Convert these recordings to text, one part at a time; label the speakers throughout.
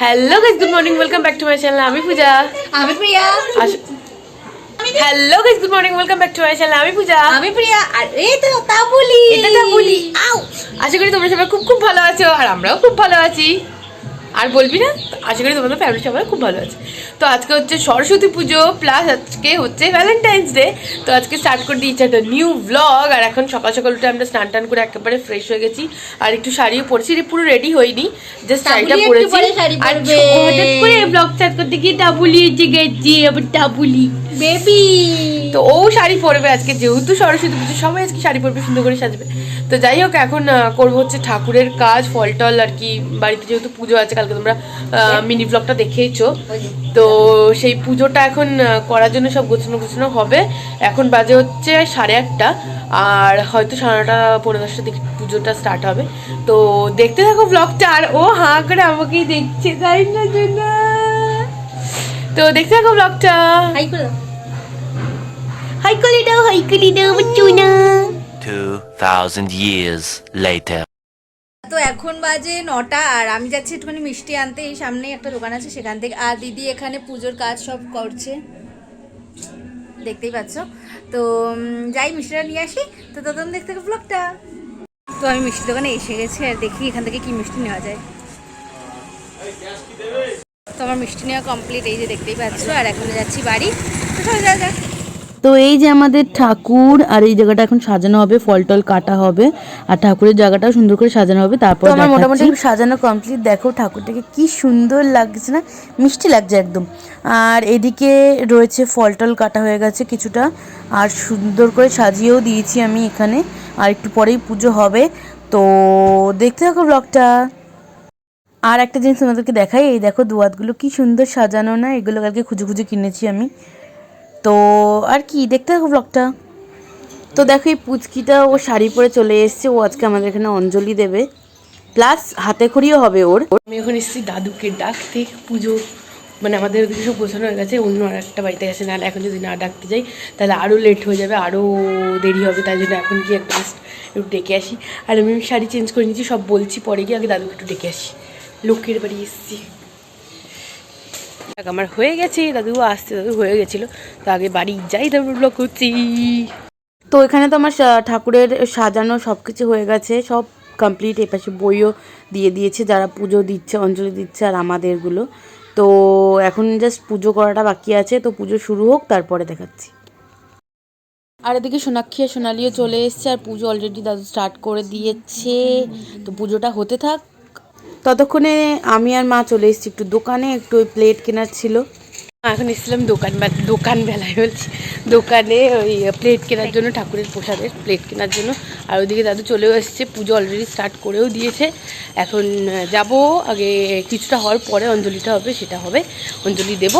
Speaker 1: Hello guys good morning welcome back to my channel আমি পূজা
Speaker 2: আমি Priya
Speaker 1: hello guys good morning welcome back to my channel আমি পূজা
Speaker 2: আমি প্রিয়া আর এই তো তা বলি
Speaker 1: এটা তা বলি আউ আশা করি তোমরা সবাই খুব খুব ভালো আছো আর আমরাও খুব ভালো আছি। আর বলবি না? আশা করি তোমাদের ফ্যামিলি সবাই খুব ভালো আছে। তো আজকে হচ্ছে সরস্বতী পুজো প্লাস আজকে হচ্ছে ভ্যালেন্টাইন্স ডে তো আজকে স্টার্ট করে দিয়েছি একটা নিউ ব্লগ আর এখন সকাল সকাল উঠে আমরা স্নান টান করে একেবারে ফ্রেশ হয়ে গেছি। আর একটু শাড়িও পরেছি পুরো রেডি হইনি জাস্ট শাড়িটা পরেছি।
Speaker 2: পরে
Speaker 1: আর। হঠাৎ করে ব্লগ স্টার্ট করতে গিয়ে ডাবুলি এসে গেছি আবার ডাবুলি।
Speaker 2: বেবি
Speaker 1: তো ও শাড়ি পরবে আজকে যেহেতু সরস্বতী পুজো সবাই আজকে শাড়ি পরবে সুন্দর করে সাজবে। তো যাই হোক এখন করব হচ্ছে ঠাকুরের কাজ ফল টল আর কি বাড়িতে যেহেতু পুজো আছে কালকে তোমরা মিনি ব্লগটা দেখেইছো। তো সেই পুজোটা এখন করার জন্য সব গোছানো গোছানো হবে। এখন বাজে হচ্ছে সাড়ে আটটা আর হয়তো সাড়ে নটা পনেরো দশটা দিকে পুজোটা স্টার্ট হবে। তো দেখতে থাকো ব্লগটা আর ও হাঁ করে আমাকেই দেখছে তাই না জন্য তো দেখতে থাকো ব্লগটা
Speaker 2: হাই করো।
Speaker 1: হাইকলি দাও হাইকলি দাও বাচ্চুনা।
Speaker 3: 2,000 years later.
Speaker 2: তো এখন বাজে নটা আর আমি যাচ্ছি একটুখানি মিষ্টি আনতে। এই সামনেই একটা দোকান আছে সেখান থেকে। আর দিদি এখানে পুজোর কাজ সব করছে। দেখতেই পাচ্ছ। তো যাই, মিষ্টিটা নিয়ে আসি। তো তখন দেখতে ব্লগটা তো আমি মিষ্টি দোকানে এসে গেছি আর দেখি এখান থেকে কি মিষ্টি নেওয়া যায়। তো আমার মিষ্টি নেওয়া কমপ্লিট এই যে দেখতেই পাচ্ছ। আর এখন যাচ্ছি বাড়ি। তো চলো, যাওয়া যাক।
Speaker 4: তো এই যে আমাদের ঠাকুর আর এই জায়গাটা এখন সাজানো হবে ফল টল কাটা হবে আর ঠাকুরের জায়গাটাও সুন্দর করে সাজানো হবে তারপর
Speaker 1: আমার
Speaker 4: মোটামুটি সাজানো কমপ্লিট দেখো ঠাকুরটাকে কি সুন্দর লাগছে না? মিষ্টি লাগছে একদম। আর এদিকে রয়েছে ফল টল কাটা হয়ে গেছে কিছুটা আর সুন্দর করে সাজিয়েও দিয়েছি আমি এখানে। আর একটু পরেই পুজো হবে। তো দেখতে থাকো ব্লগটা। আর একটা জিনিস তোমাদেরকে দেখাই এই দেখো দুয়াতগুলো কি সুন্দর সাজানো না? এগুলো কালকে খুঁজে খুঁজে কিনেছি আমি। তো আর কি, দেখতে থাকো ব্লগটা তো দেখো এই পুচকিটা, ও শাড়ি পরে চলে এসেছে, ও আজকে আমাদের এখানে অঞ্জলি দেবে। প্লাস হাতে খড়িও হবে ওর।
Speaker 1: আমি এখন এসেছি দাদুকে ডাকতে, পুজো মানে আমাদের ওদিকে সব গোছানো হয়ে গেছে, অন্য আর একটা বাড়িতে গেছে না এখন যদি না ডাকতে যাই, তাহলে আরও লেট হয়ে যাবে আরও দেরি হবে, তাই জন্য এখন গিয়ে একটা just একটু ডেকে আসি। আর আমি শাড়ি চেঞ্জ করে নিচ্ছি সব বলছি, পরে গিয়ে আগে দাদুকে একটু ডেকে আসি। লোকের বাড়ি এসেছি। আমার হয়ে গেছে দাদু আসতে দাদু হয়ে গেছিল। তো আগে বাড়ি যাই তারপর ব্লগ করছি।
Speaker 4: তো এখানে তো আমার সা- ঠাকুরের সাজানো সব কিছু হয়ে গেছে সব কমপ্লিট এপাশে বইও দিয়ে দিয়েছে যারা পুজো দিচ্ছে অঞ্জলি দিচ্ছে আর আমাদেরগুলো। তো এখন জাস্ট পুজো করাটা বাকি আছে তো পুজো শুরু হোক তারপরে দেখাচ্ছি। আর এদিকে সোনাক্ষী আর সোনালিও চলে এসছে আর পুজো অলরেডি দাদু স্টার্ট করে দিয়েছে। তো পুজোটা হতে থাক ততক্ষণে আমি আর মা চলে এসেছি একটু দোকানে একটু ওই প্লেট কেনার ছিল।
Speaker 1: এখন এসেছিলাম দোকান বা দোকান বেলায় বলছি। দোকানে ওই প্লেট কেনার জন্য ঠাকুরের প্রসাদের প্লেট কেনার জন্য। আর ওইদিকে দাদু চলেও এসেছে পুজো অলরেডি স্টার্ট করেও দিয়েছে। এখন যাব আগে কিছুটা হওয়ার পরে অঞ্জলিটা হবে সেটা হবে অঞ্জলি দেব।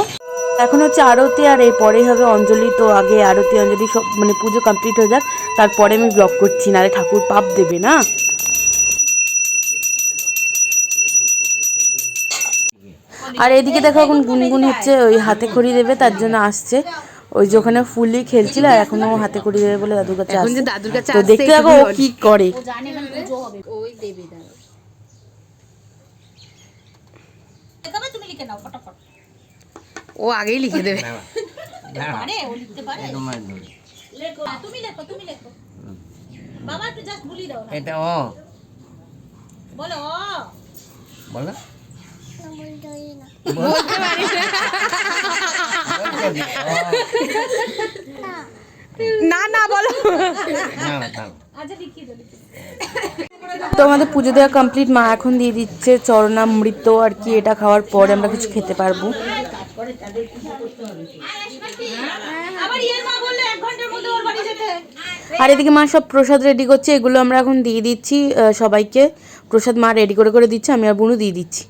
Speaker 4: এখন হচ্ছে আরতি আর এরপরেই হবে অঞ্জলি তো আগে আরতি অঞ্জলি সব মানে পুজো কমপ্লিট হয়ে যাক। তারপরে আমি ব্লগ করছি নাহলে ঠাকুর পাপ দেবে না। আর এদিকে দেখো এখন গুনগুন হচ্ছে ওই হাতে খড়ি দেবে তার জন্য আসছে। ওই যে ওখানে ফুলি খেলছিল আর এখনও হাতে খড়ি দেবে বলে দাদুর কাছে আসছে।
Speaker 1: দাদুর কাছে
Speaker 4: তো দেখতে থাকো ও কি করে।
Speaker 2: ওই দেবে
Speaker 1: ও আগেই লিখে দেবে।
Speaker 2: পারে ও লিখতে পারে। লেখো তুমি লেখো তুমি লেখো। বাবা একটু জাস্ট বলি দাও না।
Speaker 5: এটা ও।
Speaker 2: বলো ও।
Speaker 5: বলো
Speaker 1: না না বলো।
Speaker 5: না না। দাও
Speaker 2: আচ্ছা
Speaker 4: তো আমাদের পুজো দেওয়া কমপ্লিট মা এখন দিয়ে দিচ্ছে চরণামৃত আর কি এটা খাওয়ার পরে আমরা কিছু খেতে পারব।
Speaker 2: আবার ইয়ের মা বলল এক ঘণ্টার মধ্যে ওর বাড়ি যেতে।
Speaker 4: আর এদিকে মা সব প্রসাদ রেডি করছে এগুলো আমরা এখন দিয়ে দিচ্ছি সবাইকে। প্রসাদ মা রেডি করে করে দিচ্ছে আমি আর বুনু দিয়ে দিচ্ছি।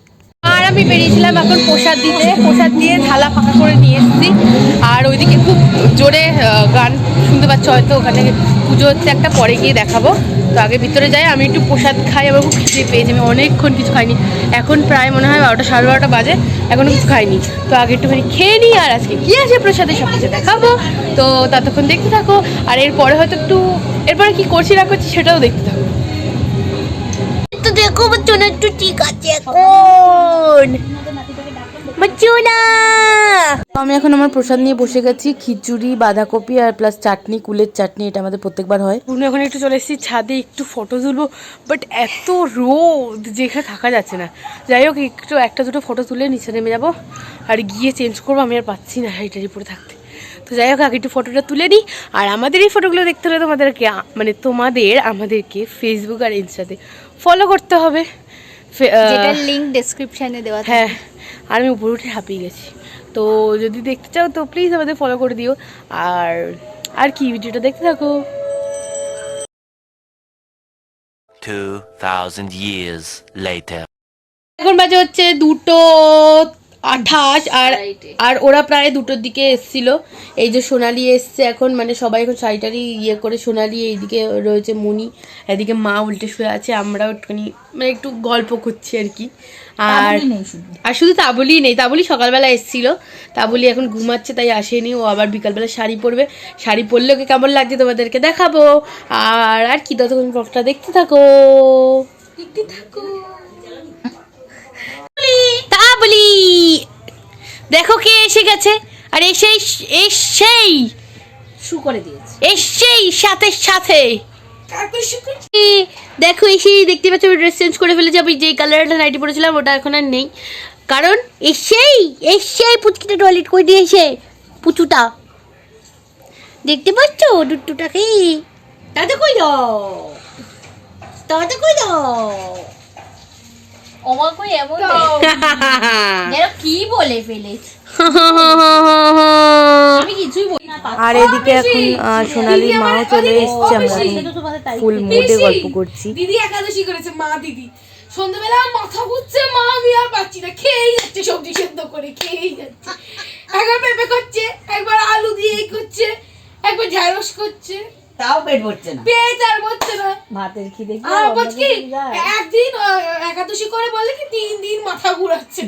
Speaker 1: আমি বেরিয়েছিলাম এখন প্রসাদ দিতে। প্রসাদ দিয়ে থালা ফাঁকা করে নিয়ে এসেছি। আর ওইদিকে খুব জোরে গান শুনতে পাচ্ছ হয়তো, ওখানে পুজো হচ্ছে একটা, পরে গিয়ে দেখাবো। তো আগে ভিতরে যাই, আমি একটু প্রসাদ খাই আমার খুব খিদে পেয়েছি আমি অনেকক্ষণ কিছু খাইনি। এখন প্রায় মনে হয় বারোটা, সাড়ে বারোটা বাজে, এখনও কিছু খাইনি। তো আগে একটুখানি খেয়ে নিই, আর আজকে কী আছে প্রসাদে সব কিছু দেখাবো। তো ততক্ষণ দেখতে থাকো। আর এরপরে হয়তো একটু, এরপরে কি করছি না করছি সেটাও দেখতে থাকো।
Speaker 4: দেখো বাচ্চা একটু ঠিক আছে এখন। আমি এখন আমার প্রসাদ নিয়ে বসে গেছি খিচুড়ি বাঁধাকপি আর প্লাস চাটনি কুলের চাটনি এটা আমাদের প্রত্যেকবার হয়।
Speaker 1: পুরনো এখন একটু চলে এসেছি ছাদে একটু ফটো তুলবো বাট এত রোদ যেখানে থাকা যাচ্ছে না। যাই হোক একটু একটা দুটো ফটো তুলে নিচে নেমে যাব আর গিয়ে চেঞ্জ করব আমি আর পাচ্ছি না হাইটারি পরে থাকতে। তো যাই হোক আগে একটু ফটোটা তুলে নিই। আর আমাদের এই ফটোগুলো দেখতে হলে তোমাদেরকে মানে তোমাদের আমাদেরকে ফেসবুক আর ইনস্টাতে ফলো করতে হবে।
Speaker 2: যেটার লিংক ডেসক্রিপশনে দেওয়া
Speaker 1: হ্যাঁ আর আমি উপরে উঠে হাঁপিয়ে গেছি। তো যদি দেখতে চাও তো প্লিজ আমাদের ফলো করে দিও। আর আর কি ভিডিওটা দেখতে থাকো।
Speaker 3: 2,000 years later.
Speaker 1: এখন বাজে হচ্ছে দুটো আঠাশ আর আর ওরা প্রায় দুটোর দিকে এসছিল। এই যে সোনালি এসছে এখন মানে সবাই এখন শাড়িটারি ইয়ে করে সোনালি এইদিকে রয়েছে মুনি এদিকে মা উল্টে শুয়ে আছে আমরাও একটুখানি মানে একটু গল্প করছি আর কি। আর আর শুধু তাবলি নেই তাবলি সকালবেলা এসছিল তাবলি এখন ঘুমাচ্ছে তাই আসেনি ও আবার বিকালবেলা শাড়ি পরবে। শাড়ি পরলে ওকে কেমন লাগছে তোমাদেরকে দেখাবো। আর আর কি ততক্ষণ ব্লগটা দেখতে থাকো। দেখতে থাকো। বলি। দেখো কে এসে গেছে। আর এসেই এসেই।
Speaker 2: শু করে দিয়েছে।
Speaker 1: এসেই সাথে সাথে। দেখো এসেই দেখতে পাচ্ছ ড্রেস চেঞ্জ করে ফেলেছি। আমি যেই কালারটা নাইটি পরেছিলাম ওটা এখন আর নেই। কারণ এসেই এসেই পুচকিটা টয়লেট করে দিয়েছে। পুচুটা। দেখতে পাচ্ছ ডুট্টুটাকে তাতে কই দাও তাতে কই দাও
Speaker 2: অমা কই এমন যেন কি বলে ফেলেছে আমি কিছুই বলি না
Speaker 4: আর এদিকে এখন সোনালি মাও চলে এসছে আমরা ফুল মুডে গল্প করছি।
Speaker 6: দিদি একাদশী করেছে মা দিদি। সন্ধ্যাবেলা মাথা ঘুরছে মা আমি আর পাচ্ছি না। খেয়েই যাচ্ছে সবজি সেদ্ধ করে খেয়েই যাচ্ছে। একবার পেঁপে করছে একবার আলু দিয়ে করছে একবার ঢ্যাঁড়স করছে।
Speaker 5: তাও পেট ভরছে না।
Speaker 6: পেট আর বলছে না।
Speaker 2: ভাতের খিদে
Speaker 6: আর বলছে কি একদিন একাদশী করে বলে কি তিন দিন মাথা ঘুরাচ্ছে।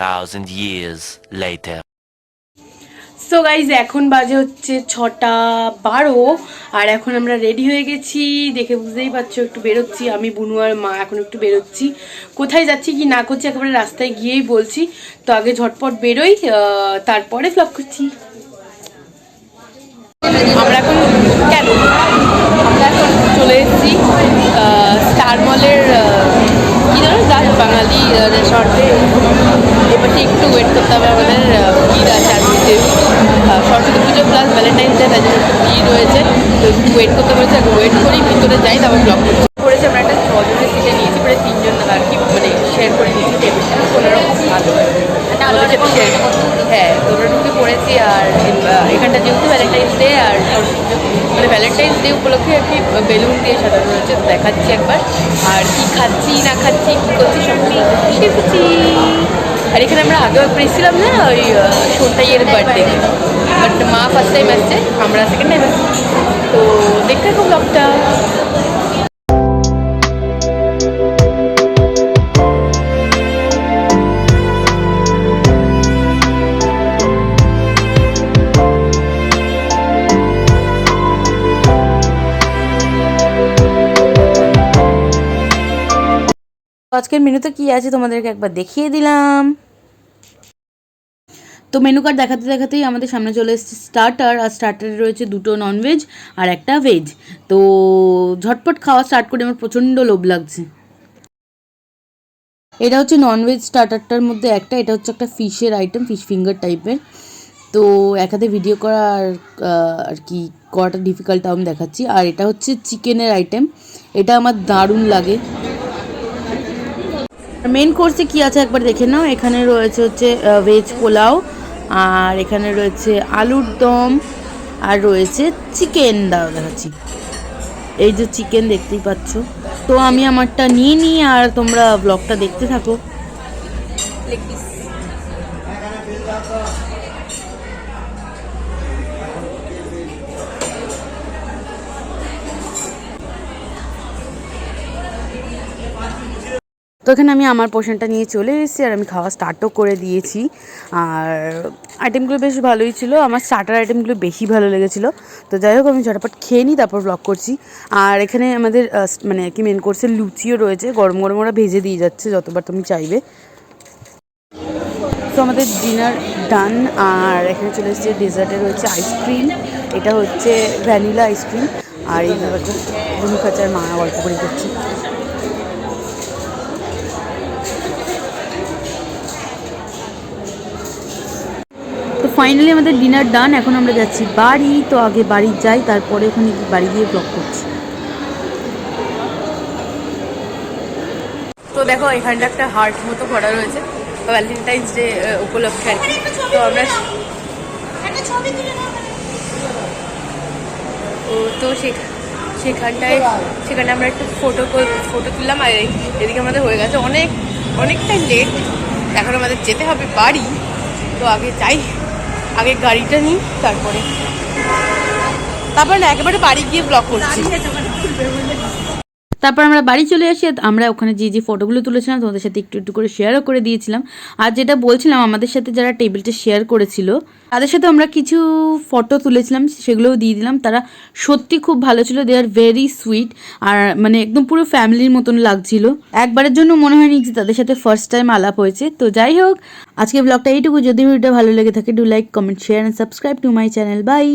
Speaker 3: 2,000 years later.
Speaker 1: সো গাইজ এখন বাজে হচ্ছে ছটা বারো আর এখন আমরা রেডি হয়ে গেছি। দেখে বুঝতেই পারছ একটু বেরোচ্ছি। আমি বুনু আর মা এখন একটু বেরোচ্ছি। কোথায় যাচ্ছি কি না করছি একেবারে রাস্তায় গিয়েই বলছি। তো আগে ঝটপট বেরোই আহ, তারপরে ফ্লপ করছি। আমরা এখন স্টার মলের কি জানো জাস্ট বাঙালি রেসর্টে এপাশে একটু ওয়েট করতে হবে আমাদের ঈদ আছে আজকে সরস্বতী পুজো প্লাস ভ্যালেন্টাইন্স ডে তাই জন্য একটু ভিড় রয়েছে। তো একটু ওয়েট করতে বলেছে আগে ওয়েট করি ভিতরে যাই, তারপর ব্লগ করেছে। আমরা একটা ছজনের সিটে নিয়েছি, প্রায় তিনজন আর কি মানে শেয়ার করে নিয়েছি টেবিলটা কোনো রকম ভালো। আমাদের সাথে শেয়ার হ্যাঁ তোমরা ঢুকে পড়েছি আর এখানটা যেহেতু ভ্যালেন্টাইন্স ডে আর মানে ভ্যালেন্টাইন্স ডে উপলক্ষে আর কি বেলুন দিয়ে সাজানো হয়েছে দেখাচ্ছি একবার। আর কি খাচ্ছি না খাচ্ছি কি করছি সব শিখেছি আর এখানে আমরা আগেও একবার এসেছিলাম না ওই সোনটাইয়ের বার্থডে বাট মা ফার্স্ট টাইম আসছে আমরা সেকেন্ড টাইম আসছি। তো দেখতে থাকো ব্লগটা
Speaker 4: আজকের মেনুতে কি আছে তোমাদেরকে একবার দেখিয়ে দিলাম। তো মেনু কার্ড দেখাতে দেখাতেই আমাদের সামনে চলে এসেছে স্টার্টার আর স্টার্টারে রয়েছে দুটো ননভেজ আর একটা ভেজ তো ঝটপট খাওয়া স্টার্ট করে, আমার প্রচণ্ড লোভ লাগছে। এটা হচ্ছে ননভেজ স্টার্টারটার মধ্যে একটা, এটা হচ্ছে একটা ফিশের আইটেম ফিশ ফিঙ্গার টাইপের তো এক হাতে ভিডিও করা আর আর কি করাটা ডিফিকাল্ট আমি দেখাচ্ছি। আর এটা হচ্ছে চিকেনের আইটেম এটা আমার দারুণ লাগে। মেন কোর্সে কি আছে একবার দেখে নাও। এখানে রয়েছে হচ্ছে ভেজ পোলাও, আর এখানে রয়েছে আলুর দম, আর রয়েছে চিকেন দাও দেখাচ্ছি। এই যে চিকেন দেখতেই পাচ্ছ। তো আমি আমারটা নিয়ে নিই, আর তোমরা ব্লগটা দেখতে থাকো। তো এখানে আমি আমার পোর্শনটা নিয়ে চলে এসেছি আর আমি খাওয়া স্টার্টও করে দিয়েছি। আর আইটেমগুলো বেশ ভালোই ছিল। আমার স্টার্টার আইটেমগুলো বেশি ভালো লেগেছিলো। তো যাই হোক, আমি ঝটাপট খেয়ে নিই, তারপর ব্লগ করছি। আর এখানে আমাদের মানে কি মেন কোর্সের লুচিও রয়েছে। গরম গরম ওরা ভেজে দিয়ে যাচ্ছে, যতবার তুমি চাইবে। তো আমাদের ডিনার ডান আর এখানে চলে এসেছে ডেজার্টে রয়েছে আইসক্রিম এটা হচ্ছে ভ্যানিলা আইসক্রিম আর এই ব্যাপারটা রুমি খাচার মা গল্প করে দিচ্ছে ফাইনালি আমাদের ডিনার ডান এখন আমরা যাচ্ছি বাড়ি তো আগে বাড়ি যাই তারপরে ওখানে গিয়ে- বাড়ি গিয়ে ব্লগ করছি।
Speaker 1: তো দেখো এখানটা একটা হার্ট মতো করা রয়েছে ভ্যালেন্টাইন্স ডে উপলক্ষে আর কি। তো আমরা ও তো সেখ- সেখানটায় সেখানে আমরা একটু ফটো ফটো তুললাম আর এদিকে আমাদের হয়ে গেছে অনেক অনেকটাই লেট এখন আমাদের যেতে হবে বাড়ি তো আগে যাই। আগে গাড়িটা নিই তারপরে। তারপরে না একেবারে বাড়ি গিয়ে ব্লক করছি।
Speaker 4: তারপর আমরা বাড়ি চলে আসি আমরা ওখানে যে যে ফটোগুলো তুলেছিলাম তোমাদের সাথে একটু একটু করে শেয়ারও করে দিয়েছিলাম। আর যেটা বলছিলাম, আমাদের সাথে যারা টেবিলটা শেয়ার করেছিল, তাদের সাথে আমরা কিছু ফটো তুলেছিলাম, সেগুলোও দিয়ে দিলাম। তারা সত্যি খুব ভালো ছিল দে আর ভেরি সুইট আর মানে একদম পুরো ফ্যামিলির মতন লাগছিল। একবারের জন্য মনে হয়নি যে তাদের সাথে ফার্স্ট টাইম আলাপ হয়েছে। তো যাই হোক আজকে ব্লগটা এইটুকু। যদি ভিডিওটা ভালো লেগে থাকে do like comment share and subscribe to my channel bye